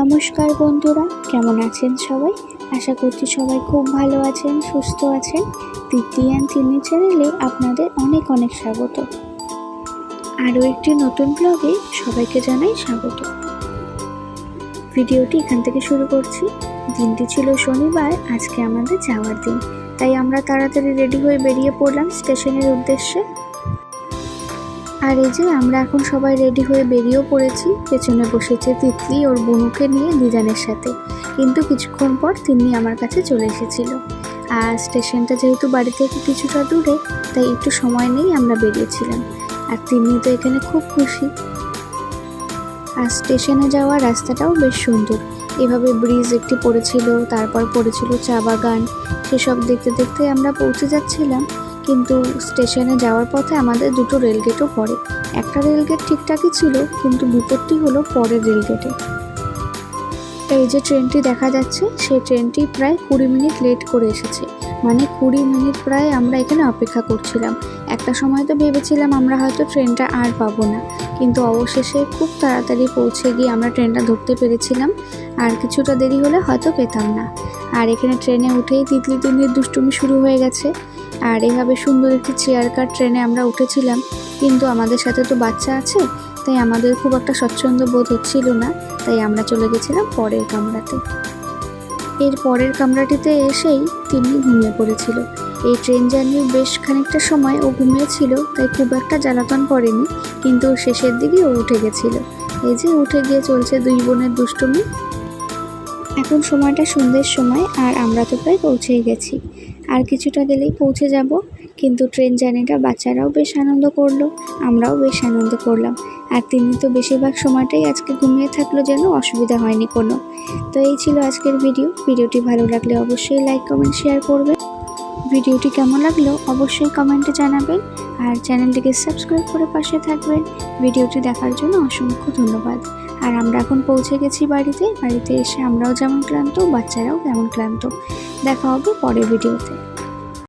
নমস্কার বন্ধুরা, কেমন আছেন সবাই? আশা করছি সবাই খুব ভালো আছেন, সুস্থ আছেন। তৃতীয়ান চিনি চ্যানেলে আপনাদের অনেক অনেক স্বাগত। আরও একটি নতুন ব্লগে সবাইকে জানাই স্বাগত। ভিডিওটি এখান থেকে শুরু করছি। দিনটি ছিল শনিবার, আজকে আমাদের যাওয়ার দিন। তাই আমরা তাড়াতাড়ি রেডি হয়ে বেরিয়ে পড়লাম স্টেশনের উদ্দেশ্যে। আর এই যে আমরা এখন সবাই রেডি হয়ে বেরিয়েও পড়েছি। পেছনে বসেছে তিতলি, ওর বনুকে নিয়ে দিজানের সাথে। কিন্তু কিছুক্ষণ পর তিনি আমার কাছে চলে এসেছিল। আর স্টেশনটা যেহেতু বাড়ি থেকে কিছুটা দূরে, তাই একটু সময় নেই আমরা বেরিয়েছিলাম। আর তিনি তো এখানে খুব খুশি। আর স্টেশনে যাওয়ার রাস্তাটাও বেশ সুন্দর। এভাবে ব্রিজ একটি পড়েছিল, তারপর পড়েছিল চা বাগান। সেসব দেখতে দেখতে আমরা পৌঁছে যাচ্ছিলাম। কিন্তু স্টেশনে যাওয়ার পথে আমাদের দুটো রেলগেটও পড়ে। একটা রেলগেট ঠিকঠাকই ছিল, কিন্তু বিপত্তি হলো পরের রেলগেটে এই যে ট্রেনটি দেখা যাচ্ছে, সেই ট্রেনটি প্রায় কুড়ি মিনিট লেট করে এসেছে। মানে কুড়ি মিনিট প্রায় আমরা এখানে অপেক্ষা করছিলাম। একটা সময় তো ভেবেছিলাম আমরা হয়তো ট্রেনটা আর পাবো না। কিন্তু অবশেষে খুব তাড়াতাড়ি পৌঁছে গিয়ে আমরা ট্রেনটা ধরতে পেরেছিলাম। আর কিছুটা দেরি হলে হয়তো পেতাম না। আর এখানে ট্রেনে উঠেই তিতলি তিতলির দুষ্টুমি শুরু হয়ে গেছে। আর এভাবে সুন্দর একটি চেয়ার কার ট্রেনে আমরা উঠেছিলাম। কিন্তু আমাদের সাথে তো বাচ্চা আছে, তাই আমাদের খুব একটা স্বচ্ছন্দ বোধ হচ্ছিল না। তাই আমরা চলে গেছিলাম পরের কামরাতে। এর পরের কামরাটিতে এসেই তিনি ঘুমিয়ে পড়েছিল। এই ট্রেন জার্নির বেশ খানিকটা সময় ও ঘুমিয়েছিল, তাই খুব একটা জ্বালাতন করেনি, কিন্তু শেষের দিকে ও উঠে গেছিল। এই যে উঠে গিয়ে চলছে দুই বোনের দুষ্টুমি। এখন সময়টা সন্ধ্যের সময় আর আমরা তো প্রায় পৌঁছেই গেছি। আর কিছুটা গেলেই পৌঁছে যাব। কিন্তু ট্রেন জার্নিটা বাচ্চারাও বেশ আনন্দ করল, আমরাও বেশ আনন্দ করলাম। আর তিনি তো বেশিরভাগ সময়টাই আজকে ঘুমিয়ে থাকল যেন অসুবিধা হয়নি কোনো। তো এই ছিল আজকের ভিডিও। ভিডিওটি ভালো লাগলে অবশ্যই লাইক কমেন্ট শেয়ার করবেন। ভিডিওটি কেমন লাগল অবশ্যই কমেন্টে জানাবেন আর চ্যানেলটিকে সাবস্ক্রাইব করে পাশে থাকবেন। ভিডিওটি দেখার জন্য অসংখ্য ধন্যবাদ। আর আমরা এখন পৌঁছে গেছি বাড়িতে। বাড়িতে এসে আমরাও যেমন ক্লান্ত, বাচ্চারাও তেমন ক্লান্ত। দেখা হবে পরের ভিডিওতে।